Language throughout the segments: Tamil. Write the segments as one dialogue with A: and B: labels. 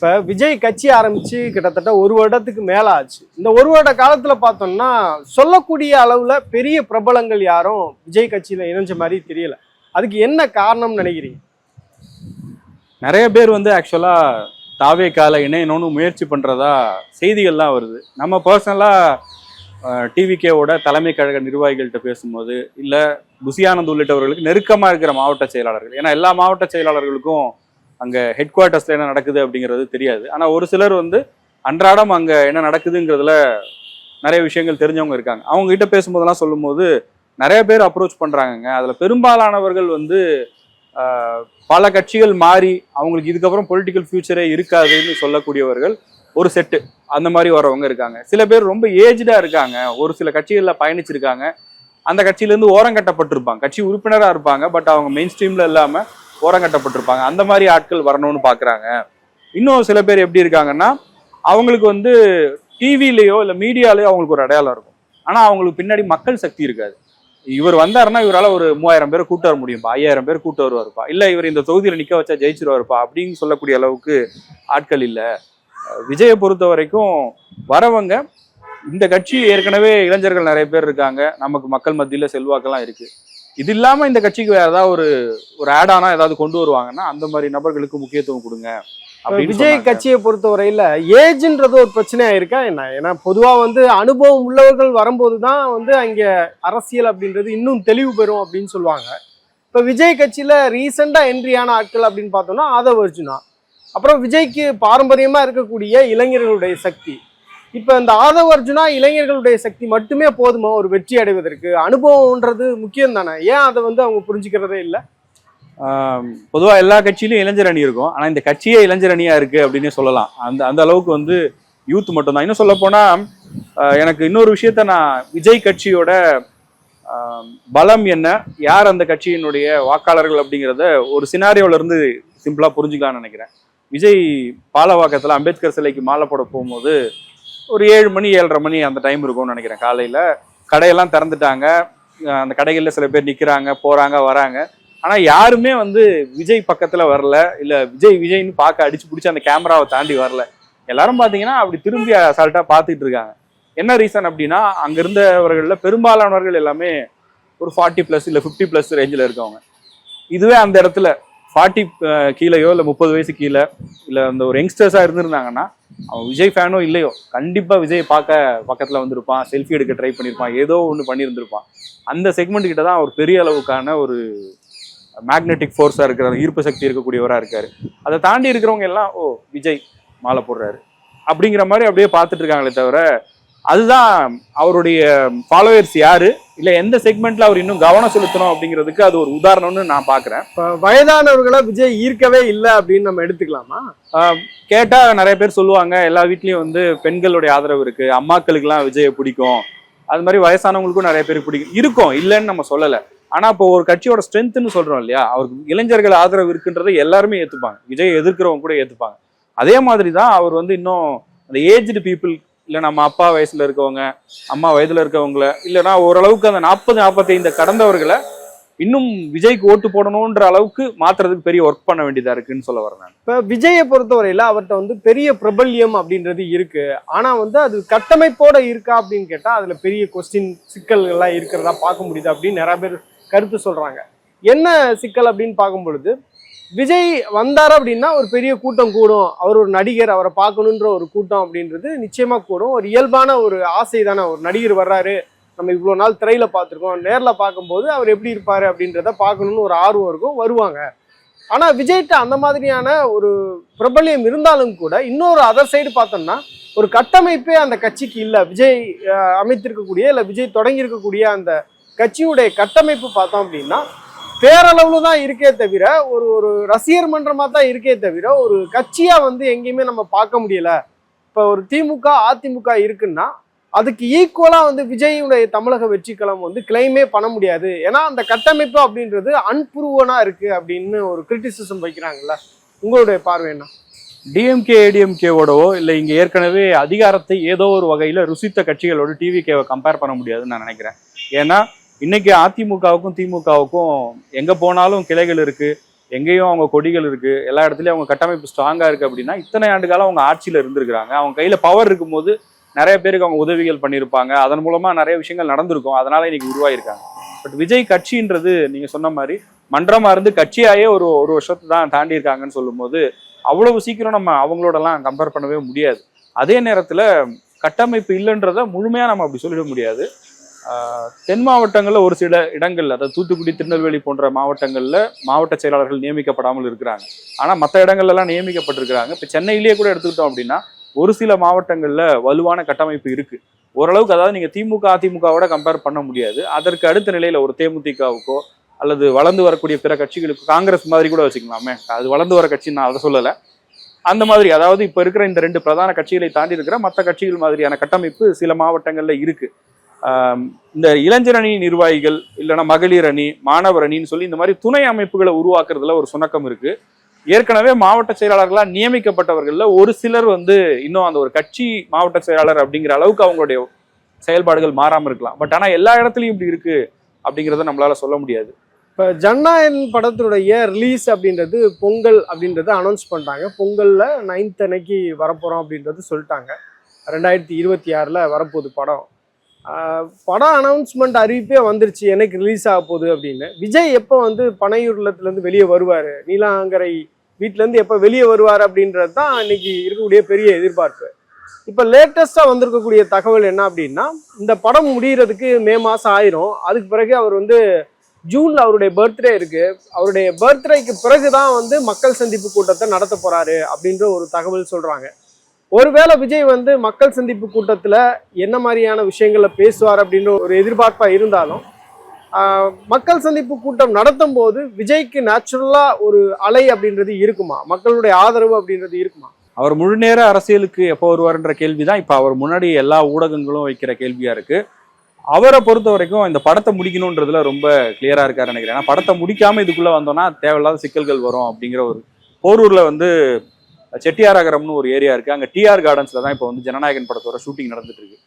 A: இப்போ விஜய் கட்சி ஆரம்பித்து கிட்டத்தட்ட ஒரு வருடத்துக்கு மேலே ஆச்சு இந்த ஒரு வருட காலத்தில் பார்த்தோம்னா சொல்லக்கூடிய அளவில் பெரிய பிரபலங்கள் யாரும் விஜய் கட்சியில் இணைஞ்ச மாதிரி தெரியல. அதுக்கு என்ன காரணம்னு நினைக்கிறீங்க?
B: நிறைய பேர் வந்து ஆக்சுவலாக தாவே கால இணையணும்னு முயற்சி பண்ணுறதா செய்திகள்லாம் வருது. நம்ம பர்சனலாக டிவிகேவோட தலைமை கழக நிர்வாகிகள்கிட்ட பேசும்போது இல்லை புசியானந்த் உள்ளிட்டவர்களுக்கு நெருக்கமாக இருக்கிற மாவட்ட செயலாளர்கள். ஏன்னா எல்லா மாவட்ட செயலாளர்களுக்கும் அங்கே ஹெட் குவார்ட்டர்ஸில் என்ன நடக்குது அப்படிங்கிறது தெரியாது. ஆனால் ஒரு சிலர் வந்து அன்றாடம் அங்கே என்ன நடக்குதுங்கிறதுல நிறைய விஷயங்கள் தெரிஞ்சவங்க இருக்காங்க. அவங்க கிட்ட பேசும்போதெல்லாம் சொல்லும்போது நிறைய பேர் அப்ரோச் பண்ணுறாங்கங்க அதில் பெரும்பாலானவர்கள் வந்து பல கட்சிகள் மாறி அவங்களுக்கு இதுக்கப்புறம் பொலிட்டிக்கல் ஃபியூச்சரே இருக்காதுன்னு சொல்லக்கூடியவர்கள் ஒரு செட்டு அந்த மாதிரி வரவங்க இருக்காங்க. சில பேர் ரொம்ப ஏஜ்டாக இருக்காங்க. ஒரு சில கட்சிகளில் பயணிச்சிருக்காங்க. அந்த கட்சியிலேருந்து ஓரங்கட்டப்பட்டிருப்பாங்க கட்சி உறுப்பினராக இருப்பாங்க. பட் அவங்க மெயின் ஸ்ட்ரீமில் இல்லாமல் ஓரங்கட்டப்பட்டிருப்பாங்க அந்த மாதிரி ஆட்கள் வரணும்னு பார்க்குறாங்க இன்னும் சில பேர் எப்படி இருக்காங்கன்னா அவங்களுக்கு வந்து டிவிலேயோ இல்லை மீடியாலேயோ அவங்களுக்கு ஒரு அடையாளம் இருக்கும். ஆனால் அவங்களுக்கு பின்னாடி மக்கள் சக்தி இருக்காது. இவர் வந்தாருன்னா இவரால் ஒரு மூவாயிரம் பேர் கூட்டு வர முடியும்பா? ஐயாயிரம் பேர் கூட்டு வருவாருப்பா? இல்லை இவர் இந்த தொகுதியில் நிற்க வச்சா ஜெயிச்சிருவாருப்பா? அப்படின்னு சொல்லக்கூடிய அளவுக்கு ஆட்கள் இல்லை. விஜயை பொறுத்த வரைக்கும் வரவங்க இந்த கட்சி ஏற்கனவே இளைஞர்கள் நிறைய பேர் இருக்காங்க. நமக்கு மக்கள் மத்தியில் செல்வாக்கெல்லாம் இருக்கு. இது இல்லாம இந்த கட்சிக்கு வேற ஏதாவது ஒரு ஒரு ஆடானா ஏதாவது கொண்டு வருவாங்கன்னா அந்த மாதிரி நபர்களுக்கு முக்கியத்துவம் கொடுங்க
A: விஜய். கட்சியை பொறுத்தவரையில ஏஜ்ன்றது ஒரு பிரச்சனையா இருக்கா என்ன? ஏன்னா பொதுவா வந்து அனுபவம் உள்ளவர்கள் வரும்போது தான் வந்து அங்க அரசியல் அப்படின்றது இன்னும் தெளிவு பெறும் அப்படின்னு சொல்லுவாங்க. இப்ப விஜய் கட்சியில ரீசெண்டா என்ட்ரியான ஆட்கள் அப்படின்னு பார்த்தோம்னா ஆதவ அர்ஜுனா. அப்புறம் விஜய்க்கு பாரம்பரியமா இருக்கக்கூடிய இளைஞர்களுடைய சக்தி. இப்போ இந்த ஆதவ அர்ஜுனா இளைஞர்களுடைய சக்தி மட்டுமே போதுமா? ஒரு வெற்றி அடைவதற்கு அனுபவம்ன்றது முக்கியம் தானே? ஏன் அதை வந்து அவங்க புரிஞ்சுக்கிறதே இல்லை?
B: பொதுவாக எல்லா கட்சியிலும் இளைஞர் அணி இருக்கும். ஆனால் இந்த கட்சியே இளைஞர் அணியா இருக்கு அப்படின்னு சொல்லலாம். அந்த அந்த அளவுக்கு வந்து யூத் மட்டும்தான் இன்னும் சொல்ல போனா எனக்கு இன்னொரு விஷயத்த நான் விஜய் கட்சியோட பலம் என்ன? யார் அந்த கட்சியினுடைய வாக்காளர்கள் அப்படிங்கிறத ஒரு சினாரியோல இருந்து சிம்பிளா புரிஞ்சுக்கலாம்னு நினைக்கிறேன். விஜய் பாலவாக்கத்தில் அம்பேத்கர் சிலைக்கு மாலை போட போகும்போது ஒரு ஏழு மணி ஏழரை மணி அந்த டைம் இருக்கும்னு நினைக்கிறேன். காலையில் கடையெல்லாம் திறந்துட்டாங்க. அந்த கடைகளில் சில பேர் நிற்கிறாங்க போகிறாங்க வராங்க. ஆனால் யாருமே வந்து விஜய் பக்கத்தில் வரல. இல்லை விஜய் விஜய்னு பார்க்க அடிச்சு பிடிச்சி அந்த கேமராவை தாண்டி வரல. எல்லாரும் பார்த்தீங்கன்னா அப்படி திரும்பி அசால்ட்டாக பார்த்துட்டு இருக்காங்க. என்ன ரீசன் அப்படின்னா அங்கே இருந்தவர்களில் பெரும்பாலானவர்கள் எல்லாமே ஒரு ஃபார்ட்டி ப்ளஸ் இல்லை ஃபிஃப்டி ப்ளஸ் ரேஞ்சில் இருக்கவங்க. இதுவே அந்த இடத்துல ஃபார்ட்டி கீழேயோ இல்லை முப்பது வயசு கீழே இல்லை அந்த ஒரு யங்ஸ்டர்ஸாக இருந்திருந்தாங்கன்னா அவன் விஜய் ஃபேனோ இல்லையோ கண்டிப்பாக விஜய் பார்க்க பக்கத்தில் வந்திருப்பான் செல்ஃபி எடுக்க ட்ரை பண்ணியிருப்பான் ஏதோ ஒன்று பண்ணியிருந்திருப்பான் அந்த செக்மெண்ட் கிட்ட தான் அவர் பெரிய அளவுக்கான ஒரு மேக்னெட்டிக் ஃபோர்ஸாக இருக்கிற ஈர்ப்பு சக்தி இருக்கக்கூடியவராக இருக்கார். அதை தாண்டி இருக்கிறவங்க எல்லாம் ஓ விஜய் மாலை போடுறாரு. அப்படிங்கிற மாதிரி அப்படியே பார்த்துட்டு இருக்காங்களே தவிர அதுதான் அவருடைய ஃபாலோவர்ஸ் யாரு? இல்லை எந்த செக்மெண்ட்ல அவர் இன்னும் கவனம் செலுத்தணும் அப்படிங்கிறதுக்கு அது ஒரு உதாரணம்னு நான் பார்க்குறேன்
A: இப்ப வயதானவர்களை விஜய் ஈர்க்கவே இல்லை அப்படின்னு நம்ம எடுத்துக்கலாமா?
B: கேட்டா நிறைய பேர் சொல்லுவாங்க எல்லா வீட்லயும் வந்து பெண்களுடைய ஆதரவு இருக்கு அம்மாக்களுக்கெல்லாம் விஜயை பிடிக்கும். அது மாதிரி வயசானவங்களுக்கும் நிறைய பேருக்கு பிடிக்கும். இருக்கும் இல்லைன்னு நம்ம சொல்லல. ஆனா இப்போ ஒரு கட்சியோட ஸ்ட்ரென்த்னு சொல்றோம் இல்லையா அவருக்கு இளைஞர்கள் ஆதரவு இருக்குன்றதை எல்லாருமே ஏத்துப்பாங்க. விஜய் எதிர்க்கிறவங்க கூட ஏத்துப்பாங்க. அதே மாதிரி தான் அவர் வந்து இன்னும் அந்த ஏஜ்டு பீப்புள் இல்லை நம்ம அப்பா வயசில் இருக்கவங்க அம்மா வயதில் இருக்கவங்கள இல்லைன்னா ஓரளவுக்கு அந்த நாற்பது நாற்பத்தைந்து கடந்தவர்களை இன்னும் விஜய்க்கு ஓட்டு போடணுன்ற அளவுக்கு மாத்துறதுக்கு பெரிய ஒர்க் பண்ண வேண்டியதா இருக்குன்னு சொல்ல வரேன் நான்.
A: இப்போ விஜயை பொறுத்தவரையில அவர்கிட்ட வந்து பெரிய பிரபல்யம் அப்படின்றது இருக்கு ஆனா வந்து அது கட்டமைப்போட இருக்கா அப்படின்னு கேட்டா அதுல பெரிய கொஸ்டின் சிக்கல்கள்லாம் இருக்கிறதா பார்க்க முடியுது அப்படின்னு நிறைய பேர் கருத்து சொல்றாங்க என்ன சிக்கல் அப்படின்னு பார்க்கும் பொழுது விஜய் வந்தார் அப்படின்னா ஒரு பெரிய கூட்டம் கூடும். அவர் ஒரு நடிகர் அவரை பார்க்கணுன்ற ஒரு கூட்டம் அப்படின்றது நிச்சயமாக கூடும். ஒரு இயல்பான ஒரு ஆசை தானே ஒரு நடிகர் வர்றாரு. நம்ம இவ்வளோ நாள் திரையில் பார்த்துருக்கோம். நேரில் பார்க்கும்போது அவர் எப்படி இருப்பார் அப்படின்றத பார்க்கணுன்னு ஒரு ஆர்வம் இருக்கும். வருவாங்க. ஆனால் விஜய்கிட்ட அந்த மாதிரியான ஒரு பிரபல்யம் இருந்தாலும் கூட இன்னொரு அதர் சைடு பார்த்தோம்னா ஒரு கட்டமைப்பே அந்த கட்சிக்கு இல்லை. விஜய் அமைத்திருக்கக்கூடிய இல்லை விஜய் தொடங்கியிருக்கக்கூடிய அந்த கட்சியுடைய கட்டமைப்பு பார்த்தோம் அப்படின்னா பேரளவுல தான் இருக்கே தவிர ஒரு ஒரு ரசிகர் மன்றமா தான் இருக்கே தவிர ஒரு கட்சியா வந்து எங்கேயுமே நம்ம பார்க்க முடியல. இப்போ ஒரு திமுக அதிமுக இருக்குன்னா அதுக்கு ஈக்குவலா வந்து விஜயுடைய தமிழக வெற்றிக்களம் வந்து கிளைமே பண்ண முடியாது. ஏன்னா அந்த கட்டமைப்பு அப்படின்றது அன்புருவனா இருக்கு அப்படின்னு ஒரு கிரிட்டிசிசம் வைக்கிறாங்கல்ல. உங்களுடைய பார்வை என்ன?
B: டிஎம்கே ஏடிஎம்கேவோடவோ இல்லை இங்கே ஏற்கனவே அதிகாரத்தை ஏதோ ஒரு வகையில் ருசித்த கட்சிகளோட டிவிகேவை கம்பேர் பண்ண முடியாதுன்னு நான் நினைக்கிறேன். ஏன்னா இன்னைக்கு அதிமுகவுக்கும் திமுகவுக்கும் எங்கே போனாலும் கிளைகள் இருக்கு எங்கேயும் அவங்க கொடிகள் இருக்கு எல்லா இடத்துலயும் அவங்க கட்டமைப்பு ஸ்ட்ராங்கா இருக்கு அப்படின்னா இத்தனை ஆண்டு காலம் அவங்க ஆட்சியில இருந்திருக்கிறாங்க. அவங்க கையில பவர் இருக்கும்போது நிறைய பேருக்கு அவங்க உதவிகள் பண்ணியிருப்பாங்க. அதன் மூலமா நிறைய விஷயங்கள் நடந்திருக்கும். அதனால இன்னைக்கு உருவாயிருக்காங்க. பட் விஜய் கட்சின்றது நீங்க சொன்ன மாதிரி மன்றமா இருந்து கட்சியாயே ஒரு ஒரு வருஷத்தை தான் தாண்டி இருக்காங்கன்னு சொல்லும்போது அவ்வளவு சீக்கிரம் நம்ம அவங்களோடலாம் கம்பேர் பண்ணவே முடியாது. அதே நேரத்துல கட்டமைப்பு இல்லைன்றத முழுமையா நம்ம அப்படி சொல்லிட முடியாது. தென் மாவட்டங்களில் ஒரு சில இடங்கள்ல அதாவது தூத்துக்குடி திருநெல்வேலி போன்ற மாவட்டங்கள்ல மாவட்ட செயலாளர்கள் நியமிக்கப்படாமல் இருக்கிறாங்க. ஆனா மற்ற இடங்கள்ல எல்லாம் நியமிக்கப்பட்டிருக்கிறாங்க. இப்போ சென்னையிலேயே கூட எடுத்துக்கிட்டோம் அப்படின்னா ஒரு சில மாவட்டங்கள்ல வலுவான கட்டமைப்பு இருக்கு. ஓரளவுக்கு அதாவது நீங்க திமுக அதிமுகவோட கம்பேர் பண்ண முடியாது. அதற்கு அடுத்த நிலையில ஒரு தேமுதிகவுக்கோ அல்லது வளர்ந்து வரக்கூடிய பிற கட்சிகளுக்கு காங்கிரஸ் மாதிரி கூட வச்சுக்கலாமே. அது வளர்ந்து வர கட்சி நான் அதை சொல்லலை. அந்த மாதிரி அதாவது இப்ப இருக்கிற இந்த ரெண்டு பிரதான கட்சிகளை தாண்டி இருக்கிற மற்ற கட்சிகள் மாதிரியான கட்டமைப்பு சில மாவட்டங்கள்ல இருக்கு. இந்த இளைஞர் அணி நிர்வாகிகள் இல்லைன்னா மகளிர் அணி மாணவர் அணின்னு சொல்லி இந்த மாதிரி துணை அமைப்புகளை உருவாக்குறதுல ஒரு சுணக்கம் இருக்கு. ஏற்கனவே மாவட்ட செயலாளர்களாக நியமிக்கப்பட்டவர்களில் ஒரு சிலர் வந்து இன்னும் அந்த ஒரு கட்சி மாவட்ட செயலாளர் அப்படிங்கிற அளவுக்கு அவங்களுடைய செயல்பாடுகள் மாறாமல் இருக்கலாம். பட் ஆனால் எல்லா இடத்துலையும் இப்படி இருக்கு அப்படிங்கிறத நம்மளால சொல்ல முடியாது.
A: இப்போ ஜன்னாயன் படத்தினுடைய ரிலீஸ் அப்படின்றது பொங்கல் அப்படின்றத அனௌன்ஸ் பண்ணிட்டாங்க பொங்கலில் நைன்த் அன்னைக்கு வரப்போகிறோம் அப்படின்றது சொல்லிட்டாங்க. ரெண்டாயிரத்தி இருபத்தி ஆறில் வரப்போகுது படம். படம் அனௌன்ஸ்மெண்ட் அறிவிப்பே வந்துருச்சு. எனக்கு ரிலீஸ் ஆக போகுது அப்படின்னு. விஜய் எப்போ வந்து பனையூர்லத்துலேருந்து வெளியே வருவார்? நீலாங்கரை வீட்டிலேருந்து எப்போ வெளியே வருவார் அப்படின்றது தான் இன்னைக்கு இருக்கக்கூடிய பெரிய எதிர்பார்ப்பு. இப்போ லேட்டஸ்ட்டாக வந்திருக்கக்கூடிய தகவல் என்ன அப்படின்னா இந்த படம் முடிகிறதுக்கு மே மாதம் ஆயிரும். அதுக்கு பிறகு அவர் வந்து ஜூனில் அவருடைய பர்த்டே இருக்கு. அவருடைய பர்த்டேக்கு பிறகு தான் வந்து மக்கள் சந்திப்பு கூட்டத்தை நடத்த போறாரு அப்படின்ற ஒரு தகவல் சொல்றாங்க. ஒருவேளை விஜய் வந்து மக்கள் சந்திப்பு கூட்டத்தில் என்ன மாதிரியான விஷயங்களை பேசுவார் அப்படின்ற ஒரு எதிர்பார்ப்பாக இருந்தாலும் மக்கள் சந்திப்பு கூட்டம் நடத்தும் போது விஜய்க்கு நேச்சுரலாக ஒரு அலை அப்படின்றது இருக்குமா? மக்களுடைய ஆதரவு அப்படின்றது இருக்குமா?
B: அவர் முழு நேர அரசியலுக்கு எப்போ வருவார்ன்ற கேள்விதான். இப்போ அவர் முன்னாடி எல்லா ஊடகங்களும் வைக்கிற கேள்வியாக இருக்குது அவரை பொறுத்த வரைக்கும் இந்த படத்தை முடிக்கணுன்றதுல ரொம்ப கிளியராக இருக்காரு நினைக்கிறேன். ஏன்னா படத்தை முடிக்காமல் இதுக்குள்ளே வந்தோம்னா தேவையில்லாத சிக்கல்கள் வரும் அப்படிங்கிற ஒரு போரூரில் வந்து செட்டியாரகரம்னு ஒரு ஏரியா இருக்குது அங்கே டிஆர் கார்டன்ஸில் தான் இப்போ வந்து ஜனநாயகன் படத்தோட ஷூட்டிங் நடந்துட்டு இருக்கு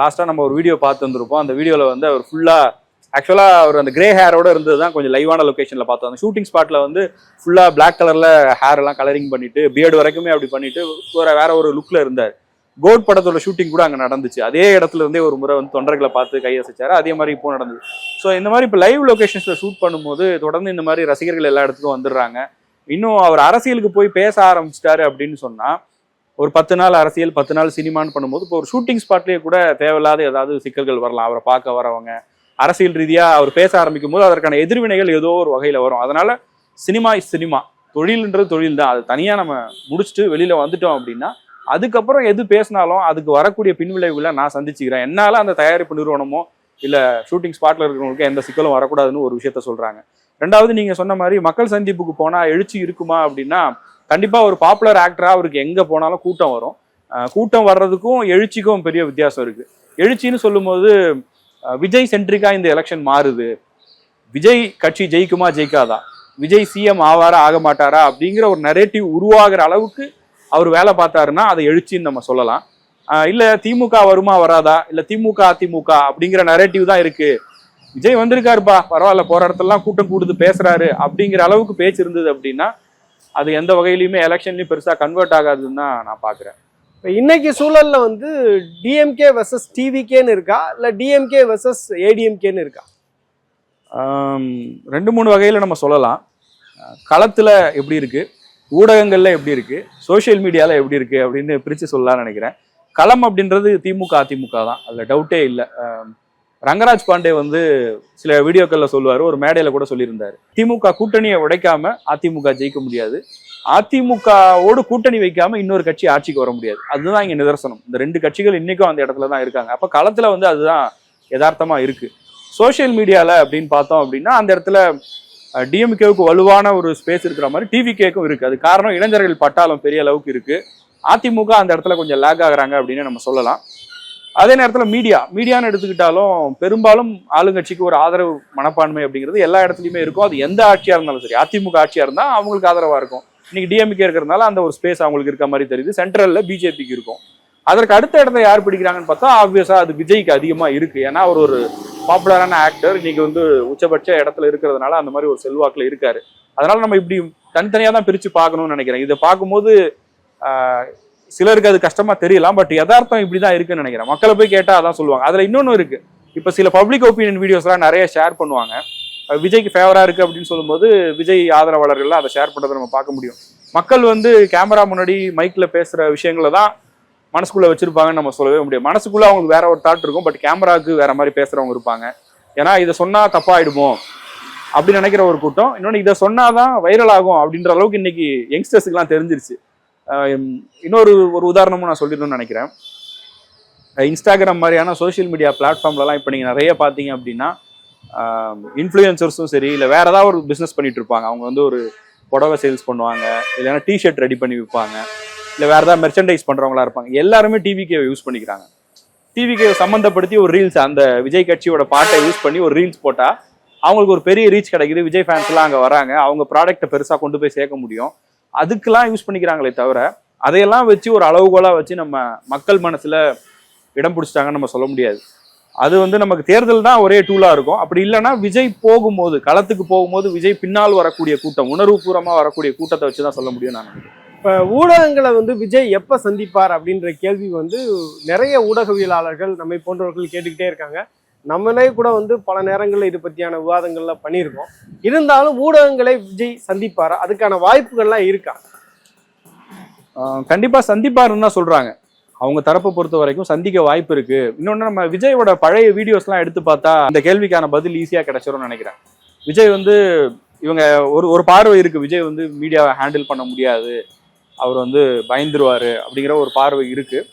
B: லாஸ்ட்டாக நம்ம ஒரு வீடியோ பார்த்து வந்திருப்போம். அந்த வீடியோவில் வந்து அவர் ஃபுல்லாக ஆக்சுவலாக அவர் அந்த கிரே ஹேரோட இருந்தது தான் கொஞ்சம் லைவான லொக்கேஷனில் பார்த்தோம் அந்த ஷூட்டிங் ஸ்பாட்டில் வந்து ஃபுல்லாக பிளாக் கலரில் ஹேர் எல்லாம் கலரிங் பண்ணிட்டு பியர்டு வரைக்குமே அப்படி பண்ணிட்டு வேற வேற ஒரு லுக்கில் இருந்தார். கோட் படத்தோட ஷூட்டிங் கூட அங்கே நடந்துச்சு. அதே இடத்துல இருந்தே ஒரு முறை வந்து தொண்டர்களை பார்த்து கையசைச்சாரு அதே மாதிரி இப்போ நடந்தது. ஸோ இந்த மாதிரி இப்போ லைவ் லொக்கேஷன்ஸில் ஷூட் பண்ணும்போது தொடர்ந்து இந்த மாதிரி ரசிகர்கள் எல்லா இடத்துக்கும் வந்துடுறாங்க. இன்னும் அவர் அரசியலுக்கு போய் பேச ஆரம்பிச்சிட்டாரு அப்படின்னு சொன்னா ஒரு பத்து நாள் அரசியல் பத்து நாள் சினிமான்னு பண்ணும்போது இப்போ ஒரு ஷூட்டிங் ஸ்பாட்லேயே கூட தேவையில்லாத ஏதாவது சிக்கல்கள் வரலாம். அவரை பார்க்க வரவங்க அரசியல் ரீதியாக அவர் பேச ஆரம்பிக்கும் போது அதற்கான எதிர்வினைகள் ஏதோ ஒரு வகையில் வரும். அதனால சினிமா இஸ் சினிமா தொழில்ன்றது தொழில் தான் அது தனியாக நம்ம முடிச்சுட்டு வெளியில் வந்துட்டோம் அப்படின்னா அதுக்கப்புறம் எது பேசினாலும் அதுக்கு வரக்கூடிய பின்விளைவுகளை நான் சந்திச்சுக்கிறேன். என்னால் அந்த தயாரிப்பு நிறுவனமோ இல்லை ஷூட்டிங் ஸ்பாட்டில் இருக்கிறவங்களுக்கு எந்த சிக்கலும் வரக்கூடாதுன்னு ஒரு விஷயத்த சொல்கிறாங்க ரெண்டாவது நீங்க சொன்ன மாதிரி மக்கள் சந்திப்புக்கு போனா எழுச்சி இருக்குமா அப்படின்னா கண்டிப்பா ஒரு பாப்புலர் ஆக்டரா அவருக்கு எங்க போனாலும் கூட்டம் வரும். கூட்டம் வர்றதுக்கும் எழுச்சிக்கும் பெரிய வித்தியாசம் இருக்கு. எழுச்சின்னு சொல்லும்போது விஜய் சென்ட்ரிக்கா இந்த எலெக்ஷன் மாறுது. விஜய் கட்சி ஜெயிக்குமா ஜெயிக்காதா? விஜய் சிஎம் ஆவாரா ஆக மாட்டாரா அப்படிங்கிற ஒரு நரேட்டிவ் உருவாகிற அளவுக்கு அவர் வேலை பார்த்தாருன்னா அதை எழுச்சின்னு நம்ம சொல்லலாம். இல்லை இல்ல திமுக வருமா வராதா? இல்ல திமுக அதிமுக அப்படிங்கிற நரேட்டிவ் தான் இருக்கு. விஜய் வந்திருக்காருப்பா. பரவாயில்ல போற இடத்துலலாம் கூட்டம் கூடுது பேசுறாரு. அப்படிங்கிற அளவுக்கு பேச்சு இருந்தது அப்படின்னா அது எந்த வகையிலுமே எலெக்ஷன்லயும் பெருசா கன்வெர்ட் ஆகாதுன்னு தான் நான் பாக்குறேன்.
A: இப்போ இன்னைக்கு சூழல்ல வந்து டிஎம்கே வெர்சஸ் டிவிகேன்னு இருக்கா? இல்லை டிஎம்கே வெர்சஸ் ஏடிஎம்கேன்னு இருக்கா?
B: ரெண்டு மூணு வகையில நம்ம சொல்லலாம். களத்துல எப்படி இருக்கு? ஊடகங்கள்ல எப்படி இருக்கு? சோஷியல் மீடியால எப்படி இருக்கு? அப்படின்னு பிரிச்சு சொல்லலாம்னு நினைக்கிறேன். களம் அப்படின்றது திமுக அதிமுக தான். அதுல டவுட்டே இல்லை. ரங்கராஜ் பாண்டே வந்து சில வீடியோக்கள்ல சொல்லுவார் ஒரு மேடையில கூட சொல்லியிருந்தார். திமுக கூட்டணியை உடைக்காம அதிமுக ஜெயிக்க முடியாது. அதிமுகவோடு கூட்டணி வைக்காம இன்னொரு கட்சி ஆட்சிக்கு வர முடியாது. அதுதான் இங்க நிதர்சனம். இந்த ரெண்டு கட்சிகள் இன்னைக்கும் அந்த இடத்துல தான் இருக்காங்க. அப்ப களத்துல வந்து அதுதான் யதார்த்தமா இருக்கு. சோஷியல் மீடியால அப்படின்னு பார்த்தோம் அப்படின்னா அந்த இடத்துல டிஎம்கேவுக்கு வலுவான ஒரு ஸ்பேஸ் இருக்கிற மாதிரி டிவிகேக்கும் இருக்கு. அது காரணம் இளைஞர்கள் பட்டாளம் பெரிய அளவுக்கு இருக்கு. அதிமுக அந்த இடத்துல கொஞ்சம் லேக் ஆகுறாங்க அப்படின்னு நம்ம சொல்லலாம். அதே நேரத்தில் மீடியா மீடியான்னு எடுத்துக்கிட்டாலும் பெரும்பாலும் ஆளுங்கட்சிக்கு ஒரு ஆதரவு மனப்பான்மை அப்படிங்கிறது எல்லா இடத்துலையுமே இருக்கும். அது எந்த ஆட்சியாக இருந்தாலும் சரி அதிமுக ஆட்சியாக இருந்தால் அவங்களுக்கு ஆதரவாக இருக்கும். இன்னைக்கு டிஎம்கே இருக்கிறதுனால அந்த ஒரு ஸ்பேஸ் அவங்களுக்கு இருக்க மாதிரி தெரியுது. சென்ட்ரலில் பிஜேபிக்கு இருக்கும். அதற்கு அடுத்த இடத்த யார் பிடிக்கிறாங்கன்னு பார்த்தா ஆப்வியஸாக அது விஜய்க்கு அதிகமாக இருக்குது ஏன்னா அவர் ஒரு பாப்புலரான ஆக்டர் இன்னைக்கு வந்து உச்சபட்ச இடத்துல இருக்கிறதுனால அந்த மாதிரி ஒரு செல்வாக்கில் இருக்காரு. அதனால நம்ம இப்படி தனித்தனியாக தான் பிரித்து பார்க்கணும்னு நினைக்கிறேன். இதை பார்க்கும்போது சிலருக்கு அது கஷ்டமா தெரியலாம் பட் யதார்த்தம் இப்படிதான் இருக்குன்னு நினைக்கிறேன். மக்களை போய் கேட்டா அதான் சொல்லுவாங்க. அதுல இன்னொன்னு இருக்கு. இப்ப சில பப்ளிக் ஒப்பீனியன் வீடியோஸ்லாம் நிறைய ஷேர் பண்ணுவாங்க. விஜய்க்கு ஃபேவரா இருக்கு அப்படின்னு சொல்லும்போது விஜய் ஆதரவாளர்கள் அதை ஷேர் பண்றதை நம்ம பார்க்க முடியும். மக்கள் வந்து கேமரா முன்னாடி மைக்ல பேசுற விஷயங்களை தான் மனசுக்குள்ள வச்சிருப்பாங்கன்னு நம்ம சொல்லவே முடியும் மனசுக்குள்ள அவங்களுக்கு வேற ஒரு தாட் இருக்கும் பட் கேமராவுக்கு வேற மாதிரி பேசுறவங்க இருப்பாங்க. ஏன்னா இதை சொன்னா தப்பாயிடுமோ அப்படி நினைக்கிற ஒரு கூட்டம். இன்னொன்று இதை சொன்னாதான் வைரல் ஆகும் அப்படின்ற அளவுக்கு இன்னைக்கு யங்ஸ்டர்ஸுக்குலாம் தெரிஞ்சிருச்சு. இன்னொரு ஒரு உதாரணமும் நான் சொல்லிடணும்னு நினைக்கிறேன். இன்ஸ்டாகிராம் மாதிரியான சோஷியல் மீடியா பிளாட்ஃபார்ம்லலாம் இப்போ நீங்கள் நிறைய பார்த்தீங்க அப்படின்னா இன்ஃப்ளூயன்சர்ஸும் சரி இல்லை வேறு ஏதாவது ஒரு பிஸ்னஸ் பண்ணிட்டு இருப்பாங்க. அவங்க வந்து ஒரு புடவை சேல்ஸ் பண்ணுவாங்க இல்லைன்னா டிஷர்ட் ரெடி பண்ணி விற்பாங்க இல்லை வேறு ஏதாவது மெர்ச்சன்டைஸ் பண்ணுறவங்களா இருப்பாங்க. எல்லாருமே டிவிக்கே யூஸ் பண்ணிக்கிறாங்க. டிவிக்கே சம்மந்தப்படுத்தி ஒரு ரீல்ஸ் அந்த விஜய் கட்சியோட பாட்டை யூஸ் பண்ணி ஒரு ரீல்ஸ் போட்டால் அவங்களுக்கு ஒரு பெரிய ரீச் கிடைக்குது. விஜய் ஃபேன்ஸ்லாம் அங்கே வராங்க. அவங்க ப்ராடக்ட்டை பெருசாக கொண்டு போய் சேர்க்க முடியும். அதுக்கெல்லாம் யூஸ் பண்ணிக்கிறாங்களே தவிர அதையெல்லாம் வச்சு ஒரு அளவுகோலாக வச்சு நம்ம மக்கள் மனசில் இடம் பிடிச்சிட்டாங்கன்னு நம்ம சொல்ல முடியாது. அது வந்து நமக்கு தேர்தல் தான் ஒரே டூலாக இருக்கும். அப்படி இல்லைன்னா விஜய் போகும்போது களத்துக்கு போகும்போது விஜய் பின்னால் வரக்கூடிய கூட்டம் உணர்வுபூர்வமாக வரக்கூடிய கூட்டத்தை வச்சு தான் சொல்ல முடியும் நான் நினைக்கிறேன்.
A: ஊடகங்களை வந்து விஜய் எப்போ சந்திப்பார் அப்படின்ற கேள்வி வந்து நிறைய ஊடகவியலாளர்கள் நம்மை போன்றவர்கள் கேட்டுக்கிட்டே இருக்காங்க. நம்மளே கூட வந்து பல நேரங்களில் இது பற்றியான விவாதங்கள்ல பண்ணியிருக்கோம். இருந்தாலும் ஊடகங்களை விஜய் சந்திப்பாரா? அதுக்கான வாய்ப்புகள்லாம் இருக்கா?
B: கண்டிப்பாக சந்திப்பாருன்னு தான் சொல்கிறாங்க அவங்க தரப்பை பொறுத்த வரைக்கும் சந்திக்க வாய்ப்பு இருக்கு. இன்னொன்று நம்ம விஜயோட பழைய வீடியோஸ்லாம் எடுத்து பார்த்தா இந்த கேள்விக்கான பதில் ஈஸியாக கிடைச்சிரும்னு நினைக்கிறேன். விஜய் வந்து இவங்க ஒரு ஒரு பார்வை இருக்கு. விஜய் வந்து மீடியாவை ஹேண்டில் பண்ண முடியாது. அவர் வந்து பயந்துருவாரு அப்படிங்கிற ஒரு பார்வை இருக்குது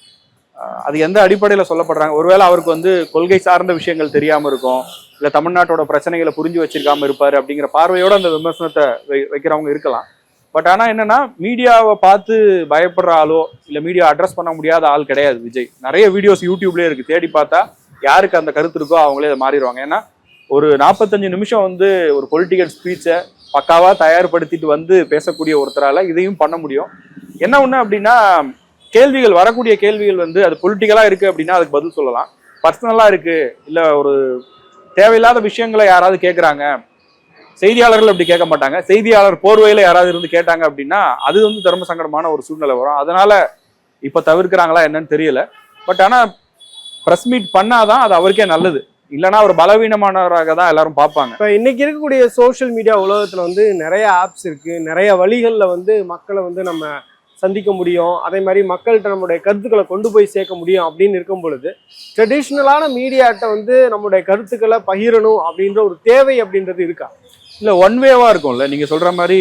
B: அது எந்த அடிப்படையில் சொல்லப்படுறாங்க? ஒருவேளை அவருக்கு வந்து கொள்கை சார்ந்த விஷயங்கள் தெரியாமல் இருக்கும் இல்லை தமிழ்நாட்டோட பிரச்சனைகளை புரிஞ்சு வச்சிருக்காம இருப்பார் அப்படிங்கிற பார்வையோட அந்த விமர்சனத்தை வை- வைக்கிறவங்க இருக்கலாம். பட் ஆனால் என்னன்னா மீடியாவை பார்த்து பயப்படுற ஆளோ இல்லை மீடியா அட்ரஸ் பண்ண முடியாத ஆள் கிடையாது விஜய். நிறைய வீடியோஸ் யூடியூப்லேயே இருக்குது தேடி பார்த்தா யாருக்கு அந்த கருத்து இருக்கோ அவங்களே அதை மாறிடுவாங்க. ஏன்னா ஒரு நாற்பத்தஞ்சு நிமிஷம் வந்து ஒரு பொலிட்டிக்கல் ஸ்பீச்சை பக்காவாக தயார்படுத்திட்டு வந்து பேசக்கூடிய ஒருத்தரால் இதையும் பண்ண முடியும். என்ன ஒன்று அப்படின்னா கேள்விகள் வரக்கூடிய கேள்விகள் வந்து அது பொலிட்டிக்கலாக இருக்குது அப்படின்னா அதுக்கு பதில் சொல்லலாம். பர்சனலாக இருக்குது இல்லை ஒரு தேவையில்லாத விஷயங்களை யாராவது கேட்குறாங்க செய்தியாளர்கள் அப்படி கேட்க மாட்டாங்க. செய்தியாளர் போர்வையில் யாராவது இருந்து கேட்டாங்க அப்படின்னா அது வந்து தர்ம சங்கடமான ஒரு சூழ்நிலை வரும். அதனால் இப்போ தவிர்க்கிறாங்களா என்னன்னு தெரியல. பட் ஆனால் ப்ரெஸ் மீட் பண்ணாதான் அது அவருக்கே நல்லது. இல்லைன்னா ஒரு பலவீனமானவராக தான் எல்லாரும் பார்ப்பாங்க.
A: இப்போ இன்னைக்கு இருக்கக்கூடிய சோஷியல் மீடியா உலகத்தில் வந்து நிறைய ஆப்ஸ் இருக்கு. நிறைய வழிகளில் வந்து மக்களை வந்து நம்ம சந்திக்க முடியும். அதே மாதிரி மக்கள்கிட்ட நம்முடைய கருத்துக்களை கொண்டு போய் சேர்க்க முடியும் அப்படின்னு இருக்கும் பொழுது ட்ரெடிஷ்னலான மீடியாட்ட வந்து நம்முடைய கருத்துக்களை பகிரணும் அப்படின்ற ஒரு தேவை அப்படின்றது இருக்கா?
B: இல்லை ஒன் வேவாக இருக்கும்ல. நீங்கள் சொல்கிற மாதிரி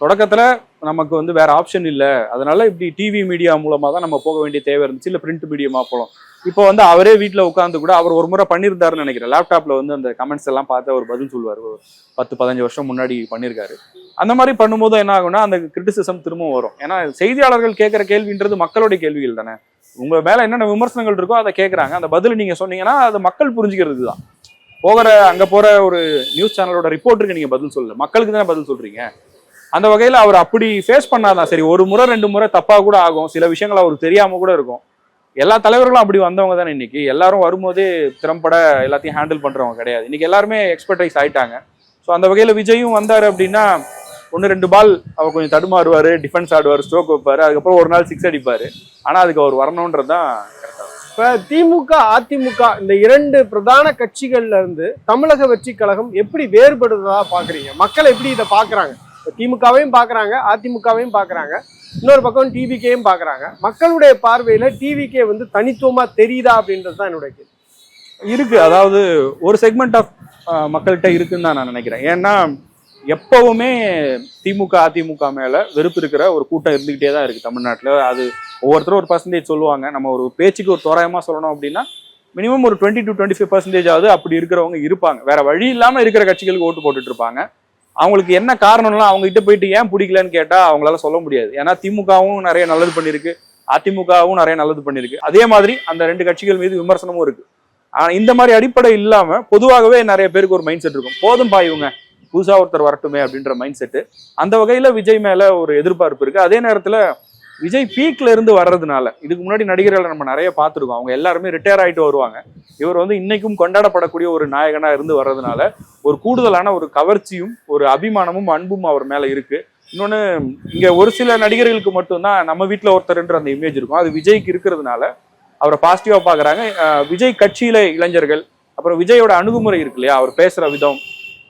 B: தொடக்கத்தில் நமக்கு வந்து வேற ஆப்ஷன் இல்லை. அதனால இப்படி டிவி மீடியா மூலமாக தான் நம்ம போக வேண்டிய தேவை இருந்துச்சு. இல்லை பிரிண்ட் மீடியமாக போகலாம் இப்போ வந்து அவரே வீட்டில் உட்காந்து கூட அவர் ஒரு முறை பண்ணியிருந்தாருன்னு நினைக்கிறேன். லேப்டாப்ல வந்து அந்த கமெண்ட்ஸ் எல்லாம் பார்த்து அவர் பதில் சொல்லுவார். ஒரு பத்து பதினஞ்சு வருஷம் முன்னாடி பண்ணியிருக்காரு. அந்த மாதிரி பண்ணும்போது என்ன ஆகும்னா அந்த கிரிட்டிசிசம் திரும்பவும் வரும். ஏன்னா செய்தியாளர்கள் கேட்குற கேள்வின்றது மக்களுடைய கேள்விகள் தானே. உங்க மேல என்னென்ன விமர்சனங்கள் இருக்கோ அதை கேட்குறாங்க. அந்த பதில் நீங்க சொன்னீங்கன்னா அது மக்கள் புரிஞ்சுக்கிறது தான். போகிற அங்க போற ஒரு நியூஸ் சேனலோட ரிப்போர்ட்டருக்கு நீங்க பதில் சொல்லல. மக்களுக்கு தானே பதில் சொல்றீங்க. அந்த வகையில அவர் அப்படி ஃபேஸ் பண்ணாதான் சரி ஒரு முறை ரெண்டு முறை தப்பா கூட ஆகும். சில விஷயங்கள் அவருக்கு தெரியாம கூட இருக்கும். எல்லா தலைவர்களும் அப்படி வந்தவங்க தானே இன்னைக்கு. எல்லாரும் வரும்போது திறம்பட எல்லாத்தையும் ஹேண்டில் பண்றவங்க கிடையாது. இன்னைக்கு எல்லாருமே எக்ஸ்பர்டைஸ் ஆயிட்டாங்க. ஸோ அந்த வகையில் விஜயும் வந்தார் அப்படின்னா ஒன்று ரெண்டு பால் அவர் கொஞ்சம் தடுமாறுவார் டிஃபென்ஸ் ஆடுவார் ஸ்ட்ரோக் வைப்பார். அதுக்கப்புறம் ஒரு நாள் சிக்ஸ் அடிப்பார். ஆனால் அதுக்கு அவர் வரணுன்றது தான்
A: இப்போ திமுக அதிமுக இந்த இரண்டு பிரதான கட்சிகள்ல இருந்து தமிழக வெற்றி கழகம் எப்படி வேறுபடுறதா பார்க்குறீங்க மக்கள் எப்படி இதை பார்க்குறாங்க திமுகவையும் பார்க்குறாங்க அதிமுகவையும் பார்க்குறாங்க இன்னொரு பக்கம் டிவிகேயும் பார்க்குறாங்க. மக்களுடைய பார்வையில் டிவிகே வந்து தனித்துவமாக தெரியுதா அப்படின்றது தான் என்னுடைய கேள்வி.
B: இருக்குது அதாவது ஒரு செக்மெண்ட் ஆஃப் மக்கள்கிட்ட இருக்குன்னு தான் நான் நினைக்கிறேன். ஏன்னா எப்பவுமே திமுக அதிமுக மேலே வெறுப்பு இருக்கிற ஒரு கூட்டம் இருந்துக்கிட்டே தான் இருக்குது தமிழ்நாட்டில். அது ஒவ்வொருத்தரும் ஒரு பர்சன்டேஜ் சொல்லுவாங்க. நம்ம ஒரு பேச்சுக்கு ஒரு தோராயமாக சொல்லணும் அப்படின்னா மினிமம் ஒரு twenty to twenty five percentage ஆகுது அப்படி இருக்கிறவங்க இருப்பாங்க. வேற வழி இல்லாமல் இருக்கிற கட்சிகளுக்கு ஓட்டு போட்டுட்டு இருப்பாங்க. அவங்களுக்கு என்ன காரணம்னா அவங்க கிட்ட போயிட்டு ஏன் பிடிக்கலன்னு கேட்டா அவங்களால சொல்ல முடியாது. ஏன்னா திமுகவும் நிறைய நல்லது பண்ணிருக்கு அதிமுகவும் நிறைய நல்லது பண்ணிருக்கு அதே மாதிரி அந்த ரெண்டு கட்சிகள் மீது விமர்சனமும் இருக்கு. ஆனா இந்த மாதிரி அடிப்படை இல்லாம பொதுவாகவே நிறைய பேருக்கு ஒரு மைண்ட் செட் இருக்கும். போதும் பா இவங்க புதுசா ஒருத்தர் வரட்டுமே அப்படின்ற மைண்ட் செட்டு அந்த வகையில விஜய் மேல ஒரு எதிர்பார்ப்பு இருக்கு. அதே நேரத்துல விஜய் பீக்ல இருந்து வர்றதுனால இதுக்கு முன்னாடி நடிகர்களை நம்ம நிறைய பார்த்துருக்கோம். அவங்க எல்லாருமே ரிட்டையர் ஆயிட்டு வருவாங்க. இவர் வந்து இன்னைக்கும் கொண்டாடப்படக்கூடிய ஒரு நாயகனா இருந்து வர்றதுனால ஒரு கூடுதலான ஒரு கவர்ச்சியும் ஒரு அபிமானமும் அன்பும் அவர் மேல இருக்கு. இன்னொன்று இங்க ஒரு சில நடிகர்களுக்கு மட்டும்தான் நம்ம வீட்டில் ஒருத்தர்ன்ற அந்த இமேஜ் இருக்கும். அது விஜய்க்கு இருக்கிறதுனால அவரை பாசிட்டிவா பாக்குறாங்க விஜய் கட்சியில இளைஞர்கள் அப்புறம் விஜயோட அணுகுமுறை இருக்கு இல்லையா? அவர் பேசுற விதம்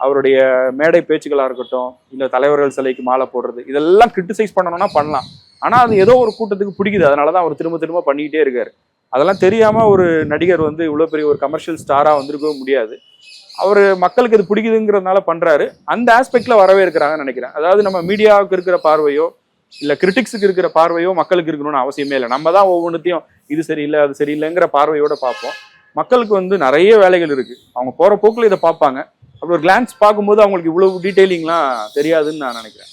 B: அவருடைய மேடை பேச்சுக்களாக இருக்கட்டும் இல்லை தலைவர்கள் சிலைக்கு மாலை போடுறது இதெல்லாம் கிரிட்டிசைஸ் பண்ணணும்னா பண்ணலாம். ஆனால் அது ஏதோ ஒரு கூட்டத்துக்கு பிடிக்குது. அதனாலதான் அவர் திரும்ப திரும்ப பண்ணிக்கிட்டே இருக்காரு. அதெல்லாம் தெரியாமல் ஒரு நடிகர் வந்து இவ்வளோ பெரிய ஒரு கமர்ஷியல் ஸ்டாராக வந்திருக்கவே முடியாது. அவர் மக்களுக்கு இது பிடிக்குதுங்கிறதுனால பண்ணுறாரு அந்த ஆஸ்பெக்டில் வரவே இருக்கிறாங்கன்னு நினைக்கிறேன். அதாவது நம்ம மீடியாவுக்கு இருக்கிற பார்வையோ இல்லை கிரிட்டிக்ஸுக்கு இருக்கிற பார்வையோ மக்களுக்கு இருக்கணும்னு அவசியமே இல்லை. நம்ம தான் ஒவ்வொன்றுத்தையும் இது சரியில்லை அது சரியில்லைங்கிற பார்வையோட பார்ப்போம். மக்களுக்கு வந்து நிறைய வேலைகள் இருக்குது அவங்க போகிற போக்கில் இதை பார்ப்பாங்க. அப்படி ஒரு கிளான்ஸ் பார்க்கும்போது அவங்களுக்கு இவ்வளவு டீட்டெயிலிங்லாம் தெரியாதுன்னு நான் நினைக்கிறேன்.